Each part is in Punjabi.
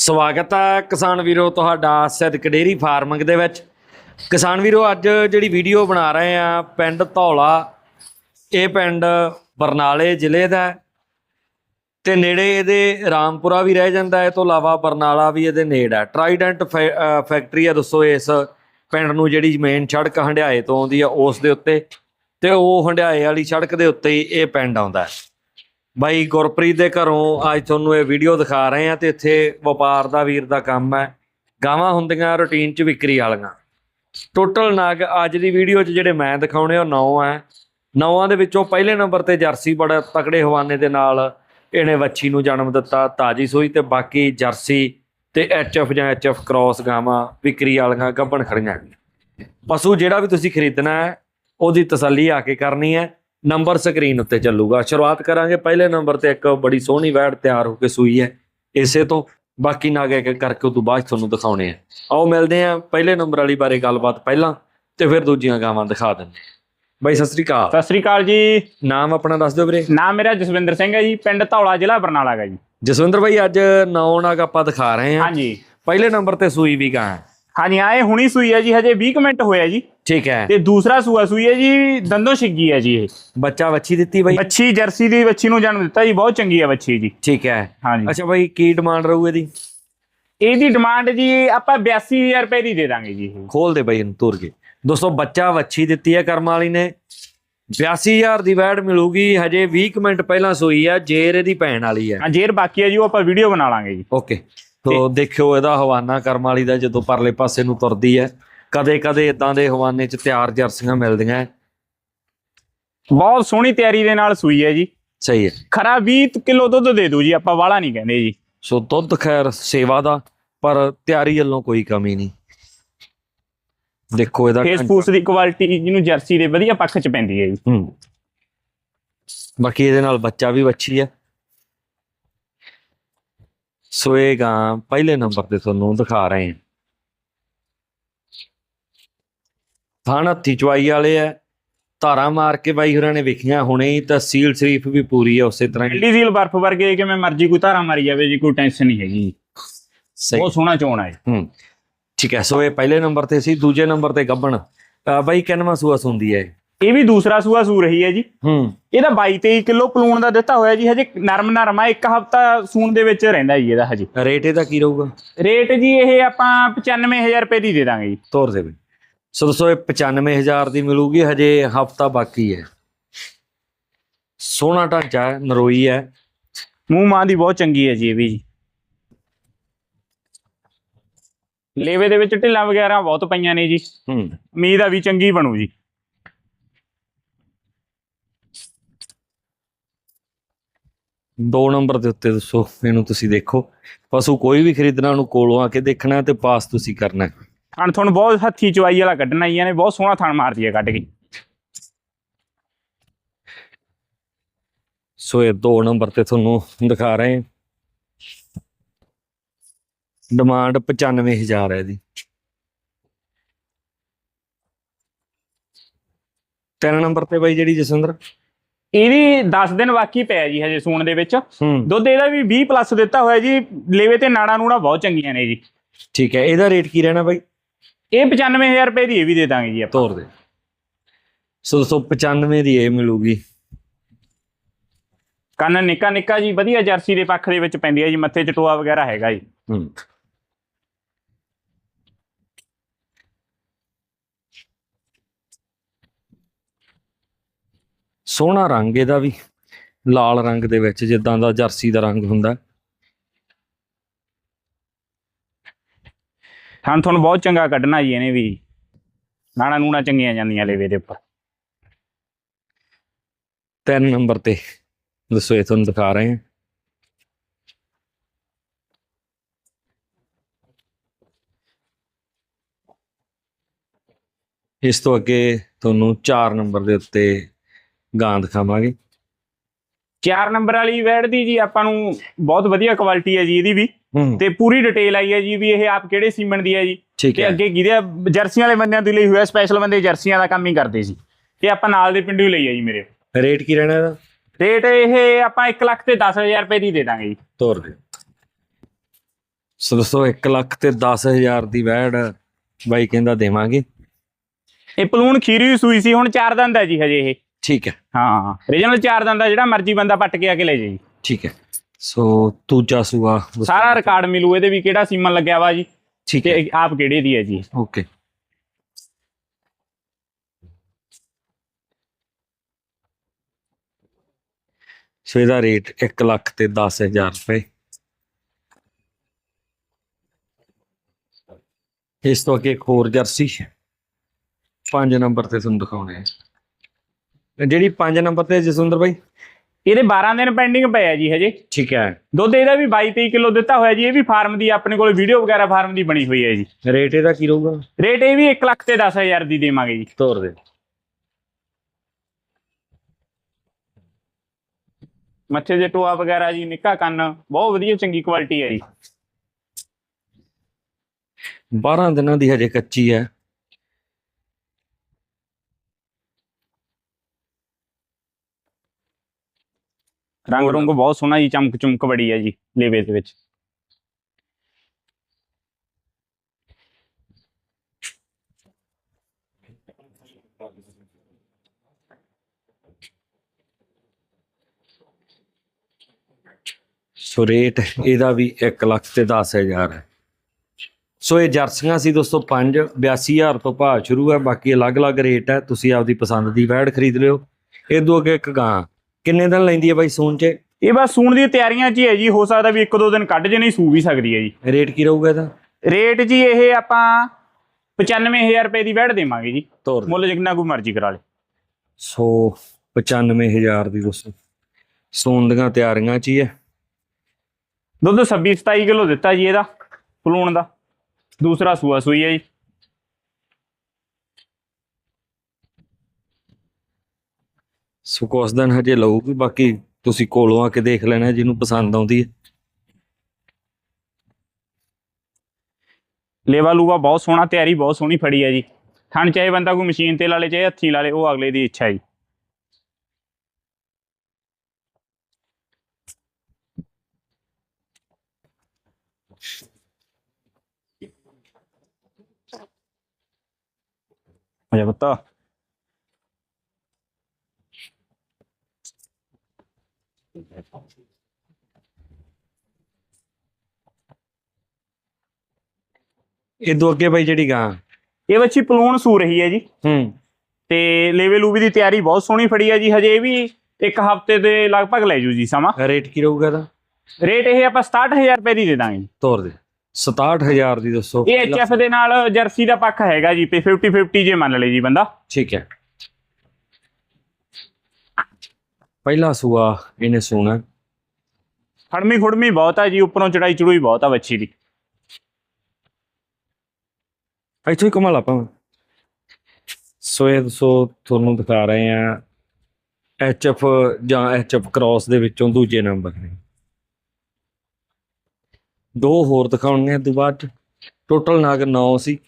ਸਵਾਗਤ ਹੈ ਕਿਸਾਨ ਵੀਰੋ ਤੁਹਾਡਾ ਸਿੱਧਕ ਡੇਰੀ ਫਾਰਮਿੰਗ ਦੇ ਵਿੱਚ। ਕਿਸਾਨ ਵੀਰੋ, ਅੱਜ ਜਿਹੜੀ ਵੀਡੀਓ ਬਣਾ ਰਹੇ ਆ, ਪਿੰਡ ਧੌਲਾ, ਇਹ ਪਿੰਡ ਬਰਨਾਲੇ ਜ਼ਿਲ੍ਹੇ ਦਾ ਹੈ। ਤੇ ਨੇੜੇ ਇਹਦੇ ਰਾਮਪੁਰਾ ਵੀ ਰਹਿ ਜਾਂਦਾ ਹੈ ਇਹ ਤੋਂ ਇਲਾਵਾ ਬਰਨਾਲਾ ਵੀ ਇਹਦੇ ਨੇੜ ਹੈ। ਟਰਾਈਡੈਂਟ ਫੈ- ਫੈਕਟਰੀ ਹੈ ਦੱਸੋ ਇਸ ਪਿੰਡ ਨੂੰ ਜਿਹੜੀ ਮੇਨ ਸੜਕ ਹੰਡਿਆਏ ਤੋਂ ਆਉਂਦੀ ਆ, ਉਸ ਦੇ ਉੱਤੇ। ਤੇ ਉਹ ਹੰਡਿਆਏ ਵਾਲੀ ਸੜਕ ਦੇ ਉੱਤੇ ਹੀ ਇਹ ਪਿੰਡ ਆਉਂਦਾ ਹੈ। ਬਾਈ ਗੁਰਪ੍ਰੀਤ ਦੇ ਘਰੋਂ ਅੱਜ ਤੁਹਾਨੂੰ ਇਹ ਵੀਡੀਓ ਦਿਖਾ ਰਹੇ ਆ ਤੇ ਇੱਥੇ ਵਪਾਰ ਦਾ ਵੀਰ ਦਾ ਕੰਮ ਹੈ। ਗਾਵਾਂ ਹੁੰਦੀਆਂ ਰੁਟੀਨ 'ਚ ਵਿਕਰੀ ਵਾਲੀਆਂ। ਟੋਟਲ ਨਾਗ ਅੱਜ ਦੀ ਵੀਡੀਓ 'ਚ ਜਿਹੜੇ ਮੈਂ ਦਿਖਾਉਣੇ, ਉਹ 9 ਹੈ। ਨੌਆਂ ਦੇ ਵਿੱਚੋਂ ਪਹਿਲੇ ਨੰਬਰ ਤੇ ਜਰਸੀ ਬੜਾ ਤਕੜੇ ਹਵਾਨੇ ਦੇ ਨਾਲ ਇਹਨੇ ਵੱਛੀ ਨੂੰ ਜਨਮ ਦਿੱਤਾ, ਤਾਜੀ ਸੂਈ ਤੇ ਬਾਕੀ ਜਰਸੀ ਤੇ ਐਚਐਫ ਜਾਂ ਐਚਐਫ ਕ੍ਰਾਸ ਗਾਵਾਂ ਵਿਕਰੀ ਵਾਲੀਆਂ ਗੱਭਣ ਖੜੀਆਂ ਪਸ਼ੂ ਜਿਹੜਾ ਵੀ ਤੁਸੀਂ ਖਰੀਦਣਾ ਹੈ, ਉਹਦੀ ਤਸੱਲੀ ਆ ਕੇ ਕਰਨੀ ਹੈ। ਨੰਬਰ ਸਕਰੀਨ ਉੱਤੇ ਚੱਲੂਗਾ। ਸ਼ੁਰੂਆਤ ਕਰਾਂਗੇ। ਪਹਿਲੇ ਨੰਬਰ ਤੇ ਇੱਕ ਬੜੀ ਸੋਹਣੀ ਵੈੜ ਤਿਆਰ ਹੋ ਕੇ ਸੂਈ ਹੈ। ਇਸੇ ਤੋਂ ਬਾਕੀ ਨਾਗ ਇੱਕ ਕਰਕੇ ਉਦੋਂ ਬਾਅਦ 'ਚ ਤੁਹਾਨੂੰ ਦਿਖਾਉਣੇ ਆ। ਆਓ ਮਿਲਦੇ ਆ ਪਹਿਲੇ ਨੰਬਰ ਵਾਲੀ ਬਾਰੇ ਗੱਲਬਾਤ ਪਹਿਲਾਂ ਤੇ ਫਿਰ ਦੂਜੀਆਂ ਗਾਵਾਂ ਦਿਖਾ ਦਿੰਦੇ। ਬਾਈ ਸਤਿ ਸ੍ਰੀ ਅਕਾਲ। ਸਤਿ ਸ੍ਰੀ ਅਕਾਲ ਜੀ। ਨਾਮ ਆਪਣਾ ਦੱਸ ਦਿਓ ਵੀਰੇ। ਨਾਮ ਮੇਰਾ ਜਸਵਿੰਦਰ ਸਿੰਘ ਹੈ ਜੀ ਪਿੰਡ ਧੌਲਾ ਜ਼ਿਲ੍ਹਾ ਬਰਨਾਲਾ ਹੈਗਾ ਜੀ। ਜਸਵਿੰਦਰ ਬਾਈ ਅੱਜ ਨੌ ਨਾਗ ਆਪਾਂ ਦਿਖਾ ਰਹੇ ਹਾਂ। ਹਾਂਜੀ। ਪਹਿਲੇ ਨੰਬਰ ਤੇ ਸੂਈ ਵੀ ਗਾਂ। ਹੈ ਹਾਂਜੀ ਆਏ ਹੁਣੀ ਸੂਈ ਹੈ ਜੀ ਹਜੇ 20 ਕੁ ਮਿੰਟ ਹੋਇਆ ਜੀ। ਠੀਕ ਹੈ। ਤੇ ਦੂਸਰਾ ਸੂਆ ਸੂਈ ਹੈ ਜੀ ਦੰਦੋ ਛਿੱਗੀ ਹੈ ਜੀ ਇਹ। ਬੱਚਾ ਵੱਛੀ ਦਿੱਤੀ ਬਾਈ? ਬੱਚੀ ਜਰਸੀ ਦੀ ਬੱਚੀ ਨੂੰ ਜਨਮ ਦਿੱਤਾ ਜੀ ਬਹੁਤ ਚੰਗੀ ਹੈ ਬੱਚੀ ਜੀ। ਠੀਕ ਹੈ। ਹਾਂਜੀ। ਅੱਛਾ ਬਾਈ ਕੀ ਡਿਮਾਂਡ ਰਹੂ ਇਹਦੀ? ਇਹਦੀ ਡਿਮਾਂਡ ਜੀ ਆਪਾਂ 82000 ਰੁਪਏ ਦੀ ਦੇ ਦਾਂਗੇ ਜੀ। ਖੋਲ ਦੇ ਬਾਈ ਇਹਨੂੰ ਤੁਰ ਕੇ। ਦੋਸਤੋ ਬੱਚਾ ਵੱਛੀ ਦਿੱਤੀ ਹੈ ਕਰਮ ਵਾਲੀ ਨੇ। 82000 ਦੀ ਵੈਟ ਮਿਲੂਗੀ ਹਜੇ 20 ਕੁ ਮਿੰਟ ਪਹਿਲਾਂ ਸੋਈ ਆ ਜੇਰ ਇਹਦੀ ਭੈਣ ਵਾਲੀ ਹੈ। ਹਾਂ ਜੇਰ ਬਾਕੀ ਹੈ ਜੀ ਉਹ ਆਪਾਂ ਵੀਡੀਓ ਬਣਾ ਲਾਂਗੇ ਜੀ। ਓਕੇ। ਤੋ ਦੇਖਿਓ ਇਹਦਾ ਹਵਾਨਾ ਕਰਮ ਵਾਲੀ ਦਾ ਜਦੋਂ ਪਰਲੇ ਪਾਸੇ ਨੂੰ ਤੁਰਦੀ ਹੈ। ਕਦੇ ਕਦੇ ਇਦਾਂ ਦੇ ਹਵਾਨੇ 'ਚ ਤਿਆਰ ਜਰਸੀਆਂ ਮਿਲਦੀਆਂ। ਬਹੁਤ ਸੋਹਣੀ ਤਿਆਰੀ ਦੇ ਨਾਲ ਸੂਈ ਹੈ ਜੀ। ਸਹੀ ਹੈ ਖਰਾ 20 ਕਿਲੋ ਦੁੱਧ ਦੇ ਦੂ ਜੀ ਆਪਾਂ ਵਾਲਾ ਨਹੀਂ ਕਹਿੰਦੇ ਜੀ। ਸੋ ਦੁੱਧ ਖੈਰ ਸੇਵਾ ਦਾ ਪਰ ਤਿਆਰੀ ਵੱਲੋਂ ਕੋਈ ਕਮੀ ਨਹੀਂ। ਦੇਖੋ ਇਹਦਾ ਫੇਸ ਫੂਸ ਦੀ ਕੁਆਲਿਟੀ ਜਿਹਨੂੰ ਜਰਸੀ ਦੇ ਵਧੀਆ ਪੱਖ ਚ ਪੈਂਦੀ ਹੈ ਜੀ। ਹੂੰ। ਬਾਕੀ ਇਹਦੇ ਨਾਲ ਬੱਚਾ ਵੀ ਵੱਛੀ ਹੈ ਸੋ ਇਹ ਗਾਂ ਪਹਿਲੇ ਨੰਬਰ ਤੇ ਤੁਹਾਨੂੰ ਦਿਖਾ ਰਹੇ ਹਾਂ। ਥਾਣ ਹੱਥੀ ਚਵਾਈ ਵਾਲੇ ਆ ਧਾਰਾ ਮਾਰ ਕੇ ਬਾਈ ਹੋਰਾਂ ਨੇ ਵਿਖੀਆਂ ਹੁਣੇ ਹੀ ਤਹਿਸੀਲ ਸ਼ਰੀਫ ਵੀ ਪੂਰੀ ਹੈ ਉਸੇ ਤਰ੍ਹਾਂ ਹੀ। ਸੀਲ ਬਰਫ਼ ਵਰਗੇ ਕਿਵੇਂ ਮਰਜ਼ੀ ਕੋਈ ਧਾਰਾ ਮਾਰੀ ਜਾਵੇ ਜੀ ਕੋਈ ਟੈਨਸ਼ਨ ਨਹੀਂ ਹੈਗੀ। ਸਹੀ। ਬਹੁਤ ਸੋਹਣਾ ਚੋਣ ਹੈ ਹੂੰ ਠੀਕ ਹੈ ਸੋ ਇਹ ਪਹਿਲੇ ਨੰਬਰ ਤੇ ਸੀ ਦੂਜੇ ਨੰਬਰ ਤੇ ਗੱਬਣ। ਬਾਈ ਕਿੰਨਵਾਂ ਸੂਆ ਸੁੰਦੀ ਹੈ ਇਹ? ਇਹ ਵੀ ਦੂਸਰਾ ਸੂਆ ਸੂ ਰਹੀ ਹੈ ਜੀ। ਹੂੰ। ਇਹਦਾ 22 23 ਕਿਲੋ ਪਲੂਣ ਦਾ ਦਿੱਤਾ ਹੋਇਆ ਜੀ ਹਜੇ ਨਰਮ ਨਰਮ ਆ ਇੱਕ ਹਫਤਾ ਸੂਣ ਦੇ ਵਿੱਚ ਰਹਿੰਦਾ ਜੀ ਇਹਦਾ ਹਜੇ। ਰੇਟ ਇਹਦਾ ਕੀ ਰਹੂਗਾ? ਰੇਟ ਜੀ ਇਹ ਆਪਾਂ 95000 ਰੁਪਏ ਦੀ ਦੇ ਦਾਂਗੇ ਜੀ। ਤੋਰ ਦੇ ਬਈ। ਸੋ ਦੋਸਤੋ ਇਹ 95000 ਦੀ ਮਿਲੂਗੀ ਹਜੇ ਹਫਤਾ ਬਾਕੀ ਹੈ। ਸੋਹਣਾ ਢਾਂਚਾ ਹੈ ਨਰੋਈ ਹੈ। ਮੂੰਹ ਮਾਂ ਦੀ ਬਹੁਤ ਚੰਗੀ ਹੈ ਜੀ ਇਹ ਵੀ ਜੀ। ਲੇਵੇ ਦੇ ਵਿੱਚ ਢਿੱਲਾਂ ਵਗੈਰਾ ਬਹੁਤ ਪਈਆਂ ਨੇ ਜੀ। ਹੂੰ। ਉਮੀਦ ਆ ਵੀ ਚੰਗੀ ਬਣੂ ਜੀ। ਦੋ ਨੰਬਰ ਦੇ ਉੱਤੇ ਦੱਸੋ ਇਹਨੂੰ ਤੁਸੀਂ ਦੇਖੋ। ਪਸ਼ੂ ਕੋਈ ਵੀ ਖਰੀਦਣਾ ਉਹਨੂੰ ਕੋਲੋਂ ਆ ਕੇ ਦੇਖਣਾ ਤੇ ਪਾਸ ਤੁਸੀਂ ਕਰਨਾ ਹੈ। ਥਣ ਤੁਹਾਨੂੰ ਬਹੁਤ ਹੱਥੀ ਚਵਾਈ ਵਾਲਾ ਕੱਢਣ ਆਈਆਂ ਨੇ ਬਹੁਤ ਸੋਹਣਾ ਥਣ ਮਾਰਦੀ ਹੈ ਕੱਢ ਕੇ। ਸੋ ਇਹ ਦੋ ਨੰਬਰ ਤੇ ਤੁਹਾਨੂੰ ਦਿਖਾ ਰਹੇ ਹਾਂ। ਡਿਮਾਂਡ 95000 ਹੈ ਇਹਦੀ। ਤਿੰਨ ਨੰਬਰ ਤੇ ਬਾਈ ਜਿਹੜੀ ਜਸਵਿੰਦਰ? ਇਹਦੀ 10 ਦਿਨ ਬਾਕੀ ਪਿਆ ਜੀ ਹਜੇ ਸੂਣ ਦੇ ਵਿੱਚ। ਹੂੰ। ਦੁੱਧ ਇਹਦਾ ਵੀ 20 ਪਲੱਸ ਦਿੱਤਾ ਹੋਇਆ ਜੀ ਲੇਵੇ ਤੇ ਨਾੜਾ ਨੂੜਾ ਬਹੁਤ ਚੰਗੀਆਂ ਨੇ ਜੀ। ਠੀਕ ਹੈ ਇਹਦਾ ਰੇਟ ਕੀ ਰਹਿਣਾ ਬਾਈ? ਇਹ 95000 ਰੁਪਏ ਦੀ ਇਹ ਵੀ ਦੇ ਦਾਂਗੇ ਜੀ ਆਪਾਂ। ਤੋਰ ਦੇ। ਸੋ 295 ਦੀ ਇਹ ਮਿਲੂਗੀ। ਕੰਨ ਨਿੱਕਾ ਨਿੱਕਾ ਜੀ ਵਧੀਆ ਜਰਸੀ ਦੇ ਪੱਖ ਦੇ ਵਿੱਚ ਪੈਂਦੀ ਹੈ ਜੀ ਮੱਥੇ ਚ ਟੋਆ ਵਗੈਰਾ ਹੈਗਾ ਜੀ। ਹੂੰ। ਸੋਹਣਾ ਰੰਗ ਇਹਦਾ ਵੀ ਲਾਲ ਰੰਗ ਦੇ ਵਿੱਚ ਜਿੱਦਾਂ ਦਾ ਜਰਸੀ ਦਾ ਰੰਗ ਹੁੰਦਾ। ਥਣ ਤੁਹਾਨੂੰ ਬਹੁਤ ਚੰਗਾ ਕੱਢਣਾ ਜੀ ਇਹਨੇ ਵੀ। ਨਾੜਾ ਨੂੜਾ ਚੰਗੀਆਂ ਜਾਂਦੀਆਂ ਲੇਵੇ ਦੇ ਉੱਪਰ। ਤਿੰਨ ਨੰਬਰ ਤੇ। ਦੱਸੋ ਇਹ ਤੁਹਾਨੂੰ ਦਿਖਾ ਰਹੇ ਹਾਂ। ਇਸ ਤੋਂ ਅੱਗੇ ਤੁਹਾਨੂੰ 4 ਨੰਬਰ ਦੇ ਉੱਤੇ ਗਾਂ ਦਿਖਾਵਾਂਗੇ। ਚਾਰ ਨੰਬਰ ਵਾਲੀ ਵੈੜ ਦੀ ਜੀ ਆਪਾਂ ਨੂੰ ਬਹੁਤ ਵਧੀਆ ਕੁਆਲਿਟੀ ਹੈ ਜੀ ਇਹਦੀ ਵੀ। ਤੇ ਪੂਰੀ ਡਿਟੇਲ ਆਈ ਹੈ ਜੀ ਵੀ ਇਹ ਆਪ ਕਿਹੜੇ ਸੀਮਨ ਦੀ ਹੈ ਜੀ। ਤੇ ਅੱਗੇ ਕਿਹਦੇ? ਜਰਸੀਆਂ ਵਾਲੇ ਬੰਦਿਆਂ ਦੇ ਲਈ ਹੋਇਆ ਸਪੈਸ਼ਲ ਬੰਦੇ ਜਰਸੀਆਂ ਦਾ ਕੰਮ ਹੀ ਕਰਦੇ ਸੀ। ਇਹ ਆਪਾਂ ਨਾਲ ਦੇ ਪਿੰਡੋਂ ਲਈ ਹੈ ਜੀ ਮੇਰੇ। ਰੇਟ ਕੀ ਰਹਿਣਾ ਇਹਦਾ? ਰੇਟ ਇਹ ਆਪਾਂ 1 ਲੱਖ ਤੇ 10000 ਰੁਪਏ ਦੀ ਦੇ ਦਾਂਗੇ ਜੀ। ਤੋਰ ਦੇ ਸੋ ਦੋਸਤੋ 1 ਲੱਖ ਤੇ 10000 ਦੀ ਵੈੜ ਬਾਈ ਕਹਿੰਦਾ ਦੇਵਾਂਗੇ। ਇਹ ਪਲੂਣ ਖੀਰੀ ਸੂਈ ਸੀ ਹੁਣ ਚਾਰ ਦੰਦ ਹੈ ਜੀ ਹਜੇ ਇਹ। ਠੀਕ ਹੈ। ਹਾਂ ਰੀਜਨਲ ਚਾਰ ਦੰਦ ਆ ਜਿਹੜਾ ਮਰਜ਼ੀ ਬੰਦਾ ਪੱਟ ਕੇ ਆ ਕੇ ਲੈ ਜਾਏ ਜੀ। ਠੀਕ ਹੈ। ਸੋ ਦੂਜਾ ਸੂਆ ਸਾਰਾ ਰਿਕਾਰਡ ਮਿਲੂ ਇਹਦੇ ਵੀ ਕਿਹੜਾ ਸੀਮਨ ਲੱਗਿਆ ਵਾ ਜੀ? ਠੀਕ ਹੈ। ਆਪ ਕਿਹੜੇ ਦੀ ਹੈ ਜੀ? ਓਕੇ ਸੋ ਇਹਦਾ ਰੇਟ 1 ਲੱਖ ਤੇ 10000 ਰੁਪਏ। ਇਸ ਤੋਂ ਅੱਗੇ ਇੱਕ ਹੋਰ ਜਰਸੀ। 5 ਨੰਬਰ ਤੇ ਤੁਹਾਨੂੰ ਦਿਖਾਉਣੇ ਆ। ਜਿਹੜੀ 5 ਨੰਬਰ ਤੇ ਜਸਵਿੰਦਰ ਬਾਈ ਇਹਦੇ 12 ਦਿਨ ਪੈਂਡਿੰਗ ਪਏ ਆ ਜੀ ਹਜੇ। ਠੀਕ ਹੈ। ਦੁੱਧ ਇਹਦਾ ਵੀ 22 23 ਕਿਲੋ ਦਿੱਤਾ ਹੋਇਆ ਜੀ ਇਹ ਵੀ ਫਾਰਮ ਦੀ ਆਪਣੇ ਕੋਲ ਵੀਡੀਓ ਵਗੈਰਾ ਫਾਰਮ ਦੀ ਬਣੀ ਹੋਈ ਹੈ ਜੀ। ਰੇਟ ਇਹਦਾ ਕੀ ਰਹੂਗਾ? ਰੇਟ ਇਹ ਵੀ 1 ਲੱਖ ਤੇ 10000 ਦੀ ਦੇਵਾਂਗੇ ਜੀ। ਤੋਰ ਦੇ। ਮੱਥੇ ਦੇ ਟੋਆ ਵਗੈਰਾ ਜੀ ਨਿੱਕਾ ਕੰਨ ਬਹੁਤ ਵਧੀਆ ਚੰਗੀ ਕੁਆਲਿਟੀ ਹੈ ਜੀ। 12 ਦਿਨਾਂ ਦੀ ਹਜੇ ਕੱਚੀ ਹੈ। ਰੰਗ ਰੁੰਗ ਬਹੁਤ ਸੋਹਣਾ ਜੀ ਚਮਕ ਚਮਕ ਬੜੀ ਹੈ ਜੀ ਲੇਵੇ ਦੇ ਵਿੱਚ। ਸੋ ਰੇਟ ਇਹਦਾ ਵੀ 1 ਲੱਖ ਤੇ 10000 ਹੈ। ਸੋ ਇਹ ਜਰਸੀਆਂ ਸੀ ਦੋਸਤੋ 5 82000 ਤੋਂ ਭਾਅ ਸ਼ੁਰੂ ਹੈ ਬਾਕੀ ਅਲੱਗ-ਅਲੱਗ ਰੇਟ ਹੈ ਤੁਸੀਂ ਆਪਦੀ ਪਸੰਦ ਦੀ ਵੈੜ ਖਰੀਦ ਲਿਓ। ਇਹ ਦੋ ਅੱਗੇ ਇੱਕ ਗਾਂ ਕਿੰਨੇ ਦਿਨ ਲੈਂਦੀ ਹੈ ਬਾਈ ਸੂਣ ਚ? ਇਹ ਬਸ ਸੂਣ ਦੀਆਂ ਤਿਆਰੀਆਂ 'ਚ ਹੀ ਹੈ ਜੀ ਹੋ ਸਕਦਾ ਵੀ ਇੱਕ ਦੋ ਦਿਨ ਕੱਢ ਜੇ ਨਹੀਂ ਸੂ ਵੀ ਸਕਦੀ ਹੈ ਜੀ। ਰੇਟ ਕੀ ਰਹੂਗਾ ਇਹਦਾ? ਰੇਟ ਜੀ ਇਹ ਆਪਾਂ 95000 ਰੁਪਏ ਦੀ ਵੈੜ ਦੇਵਾਂਗੇ ਜੀ। ਤੋਰ ਮੁੱਲ ਜਿੰਨਾ ਕੋਈ ਮਰਜ਼ੀ ਕਰਾ ਲੇ ਸੋ 95000 ਦੀ ਦੋਸਤੋ ਸੂਣ ਦੀਆਂ ਤਿਆਰੀਆਂ ਚ ਹੀ ਹੈ। ਦੁੱਧ 26 27 ਕਿਲੋ ਦਿੱਤਾ ਜੀ ਇਹਦਾ ਪਲੂਣ ਦਾ। ਦੂਸਰਾ ਸੂਆ ਸੂਈ ਹੈ ਜੀ। ਸੋ ਕੁਛ ਦਿਨ ਹਜੇ ਲਊਗੀ ਬਾਕੀ ਤੁਸੀਂ ਕੋਲੋਂ ਆ ਕੇ ਦੇਖ ਲੈਣਾ ਜਿਹਨੂੰ ਪਸੰਦ ਆਉਂਦੀ ਹੈ। ਲੇਵਾ ਲੂਵਾ ਬਹੁਤ ਸੋਹਣਾ ਤਿਆਰੀ ਬਹੁਤ ਸੋਹਣੀ ਫੜੀ ਹੈ ਜੀ। ਥਣ ਚਾਹੇ ਬੰਦਾ ਕੋਈ ਮਸ਼ੀਨ ਤੇ ਲਾ ਲੇ ਚਾਹੇ ਹੱਥੀਂ ਲਾ ਲੇ ਉਹ ਅਗਲੇ ਦੀ ਇੱਛਾ ਹੈ ਜੀ। ਅਜਾ ਬੱਤਾ ਇਹ ਦੋ ਅੱਗੇ ਬਾਈ ਜਿਹੜੀ ਗਾਂ। ਇਹ ਬੱਚੀ ਪਲੂਣ ਸੂ ਰਹੀ ਹੈ ਜੀ। ਹੂੰ। ਤੇ ਲੇਵੇ ਲੂਵੇ ਦੀ ਤਿਆਰੀ ਬਹੁਤ ਸੋਹਣੀ ਫੜੀ ਹੈ ਜੀ। ਹਜੇ ਵੀ ਇੱਕ ਹਫ਼ਤੇ ਦੇ ਲਗਭਗ ਲੈ ਜੂ ਜੀ ਸਮਾਂ। ਰੇਟ ਕੀ ਰਹੂਗਾ ਇਹਦਾ? ਰੇਟ ਇਹ ਆਪਾਂ 67000 ਰੁਪਏ ਦੀ ਦੇ ਦਾਂਗੇ। ਤੋਰ ਦੇ। 67000 ਦੀ ਦੱਸੋ। ਇਹ ਐਚਐਫ ਦੇ ਨਾਲ ਜਰਸੀ ਦਾ ਪੱਖ ਹੈਗਾ ਜੀ ਤੇ 50 50 ਜੇ ਮੰਨ ਲਏ ਜੀ ਬੰਦਾ। ਠੀਕ ਹੈ। ਪਹਿਲਾ ਸੂਆ ਇਹਨੇ ਸੋਣਾ। ਖੜਮੀ ਖੁੜਮੀ ਬਹੁਤ ਆ ਜੀ ਉੱਪਰੋਂ ਚੜਾਈ ਚੜੂਈ ਬਹੁਤ ਆ ਬੱਚੀ ਦੀ। ਇੱਥੋਂ ਹੀ ਕਮਾ ਆਪਾਂ। ਸੋ ਇਹ ਸੋ ਤੁਹਾਨੂੰ ਦਿਖਾ ਰਹੇ ਆ ਐਚਐਫ ਜਾਂ ਐਚਐਫ ਕ੍ਰਾਸ ਦੇ ਵਿੱਚੋਂ ਦੂਜੇ ਨੰਬਰ ਨੇ। ਦੋ ਹੋਰ ਦਿਖਾਉਣਗੇ ਤੋਂ ਬਾਅਦ ਟੋਟਲ ਨਾਗ 9 ਸੀ।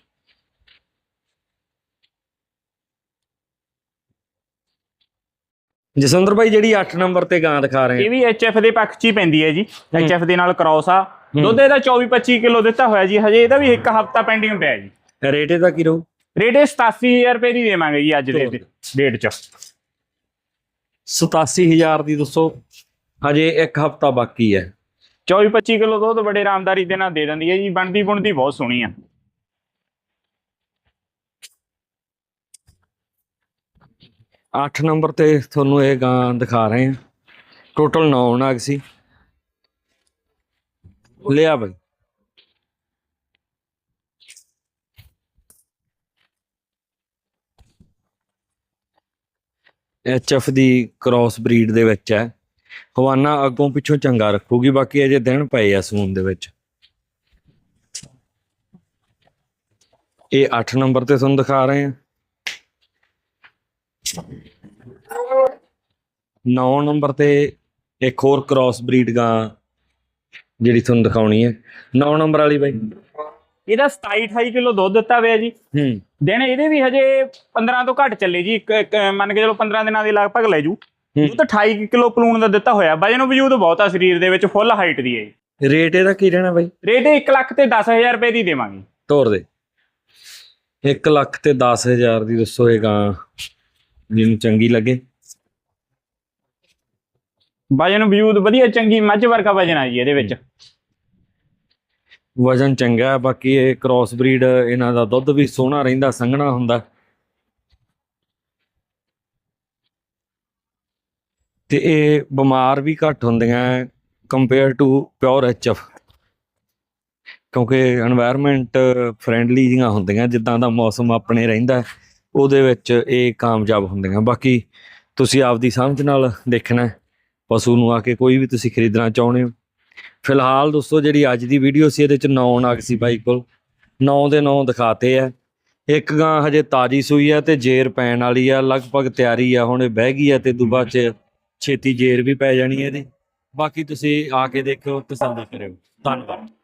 ਜਸਵਿੰਦਰ ਭਾਈ ਜਿਹੜੀ 8 ਨੰਬਰ ਤੇ ਗਾਂ ਦਿਖਾ ਰਹੇ ਇਹ ਵੀ ਐਚਐਫ ਦੇ ਪੱਖ 'ਚ ਹੀ ਪੈਂਦੀ ਹੈ ਜੀ। ਐਚਐਫ ਦੇ ਨਾਲ ਕ੍ਰਾਸ ਆ। ਦੁੱਧ ਇਹਦਾ 24 25 ਕਿਲੋ ਦਿੱਤਾ ਹੋਇਆ ਜੀ। ਹਜੇ ਇਹਦਾ ਵੀ ਇੱਕ ਹਫਤਾ ਪੈਂਡਿੰਗ ਪਿਆ ਜੀ। ਰੇਟ ਇਹਦਾ ਕੀ ਰਹੂ? ਰੇਟ ਇਹ 87000 ਰੁਪਏ ਦੀ ਦੇਵਾਂਗੇ ਜੀ ਅੱਜ ਦੇ ਡੇਟ 'ਚ। 87000 ਦੀ ਦੱਸੋ। ਹਜੇ ਇੱਕ ਹਫਤਾ ਬਾਕੀ ਹੈ। 24 25 ਕਿਲੋ ਦੁੱਧ ਬੜੇ ਆਰਾਮਦਾਰੀ ਦੇ ਨਾਲ ਦੇ ਦਿੰਦੀ ਹੈ ਜੀ। ਬਣਦੀ ਬੁਣਦੀ ਬਹੁਤ ਸੋਹਣੀ ਆ। ਅੱਠ ਨੰਬਰ ਤੇ ਤੁਹਾਨੂੰ ਇਹ ਗਾਂ ਦਿਖਾ ਰਹੇ ਹਾਂ। ਟੋਟਲ 9 ਨਾਗ ਸੀ। ਲਿਆ ਬਈ। ਐਚਐਫ ਦੀ ਕ੍ਰਾਸ ਬਰੀਡ ਦੇ ਵਿੱਚ ਹੈ। ਹਵਾਨਾ ਅੱਗੋਂ ਪਿੱਛੋਂ ਚੰਗਾ ਰੱਖੂਗੀ, ਬਾਕੀ ਅਜੇ ਦਿਨ ਪਏ ਆ ਸੂਨ ਦੇ ਵਿੱਚ। ਇਹ 8 ਨੰਬਰ ਤੇ ਤੁਹਾਨੂੰ ਦਿਖਾ ਰਹੇ ਹਾਂ। 9 ਨੰਬਰ ਤੇ ਇੱਕ ਹੋਰ ਕ੍ਰਾਸ ਬਰੀਡ ਗਾਂ ਜਿਹੜੀ ਤੁਹਾਨੂੰ ਦਿਖਾਉਣੀ ਹੈ। 9 ਨੰਬਰ ਵਾਲੀ ਬਾਈ। ਇਹਦਾ 27 28 ਕਿਲੋ ਦੁੱਧ ਦਿੱਤਾ ਹੋਇਆ ਜੀ। ਹੂੰ। ਦਿਨ ਇਹਦੇ ਵੀ ਹਜੇ 15 ਤੋਂ ਘੱਟ ਚੱਲੇ ਜੀ। ਮੰਨ ਕੇ ਚਲੋ 15 ਦਿਨਾਂ ਦੇ ਲਗਭਗ ਲੈ ਜੂ। ਤਾਂ 28 ਕਿਲੋ ਪਲੂਣ ਦਾ ਦਿੱਤਾ ਹੋਇਆ। ਵਜਨ ਵਜੂਦ ਬਹੁਤ ਆ ਸਰੀਰ ਦੇ ਵਿੱਚ ਫੁੱਲ ਹਾਈਟ ਦੀ ਹੈ। ਰੇਟ ਇਹਦਾ ਕੀ ਰਹਿਣਾ ਬਾਈ? ਰੇਟ 1 ਲੱਖ ਤੇ 10000 ਰੁਪਏ ਦੀ ਦੇਵਾਂਗੇ। ਤੋਰ ਦੇ। 1 ਲੱਖ ਤੇ 10000 ਦੀ ਦੱਸੋ ਇਹ ਗਾਂ। ਜਿਹਨੂੰ ਚੰਗੀ ਲੱਗੇ। ਵਜਨ ਵਜੂਦ ਵਧੀਆ ਚੰਗੀ ਮੱਝ ਵਰਗਾ ਵਜਨ ਆ ਜੀ ਇਹਦੇ ਵਿੱਚ। ਵਜਨ ਚੰਗਾ ਬਾਕੀ ਇਹ ਕ੍ਰਾਸ ਬਰੀਡ ਇਹਨਾਂ ਦਾ ਦੁੱਧ ਵੀ ਸੋਹਣਾ ਰਹਿੰਦਾ ਸੰਘਣਾ ਹੁੰਦਾ। ਤੇ ਇਹ ਬਿਮਾਰ ਵੀ ਘੱਟ ਹੁੰਦੀਆਂ compare to pure H F ਕਿਉਂਕਿ এনवायरमेंट ਫਰੈਂਡਲੀ ਜੀਆਂ ਹੁੰਦੀਆਂ ਜਿੱਦਾਂ ਦਾ ਮੌਸਮ ਆਪਣੇ ਰਹਿੰਦਾ। ਉਹਦੇ ਵਿੱਚ ਇਹ ਕਾਮਯਾਬ ਹੁੰਦੀਆਂ। ਬਾਕੀ ਤੁਸੀਂ ਆਪਦੀ ਸਮਝ ਨਾਲ ਦੇਖਣਾ ਪਸ਼ੂ ਨੂੰ ਆ ਕੇ ਕੋਈ ਵੀ ਤੁਸੀਂ ਖਰੀਦਣਾ ਚਾਹੁੰਦੇ ਹੋ। ਫਿਲਹਾਲ ਦੋਸਤੋ, ਜਿਹੜੀ ਅੱਜ ਦੀ ਵੀਡੀਓ ਸੀ, ਇਹਦੇ ਚ 9 ਨਗ ਸੀ ਬਾਈ ਕੋਲ। 9 ਦੇ 9 ਦਿਖਾਤੇ ਆ। ਇੱਕ ਗਾਂ ਹਜੇ ਤਾਜੀ ਸੂਈ ਆ ਤੇ ਜੇਰ ਪੈਣ ਵਾਲੀ ਆ। ਲਗਭਗ ਤਿਆਰੀ ਆ, ਹੁਣ ਇਹ ਬਹਿ ਗਈ ਆ ਤੇ ਦੁਬਾਰਾ ਚ ਛੇਤੀ ਜੇਰ ਵੀ ਪੈ ਜਾਣੀ ਇਹਦੀ। ਬਾਕੀ ਤੁਸੀਂ ਆ ਕੇ ਦੇਖਿਓ ਤਸੱਲੀ ਕਰਿਓ। ਧੰਨਵਾਦ।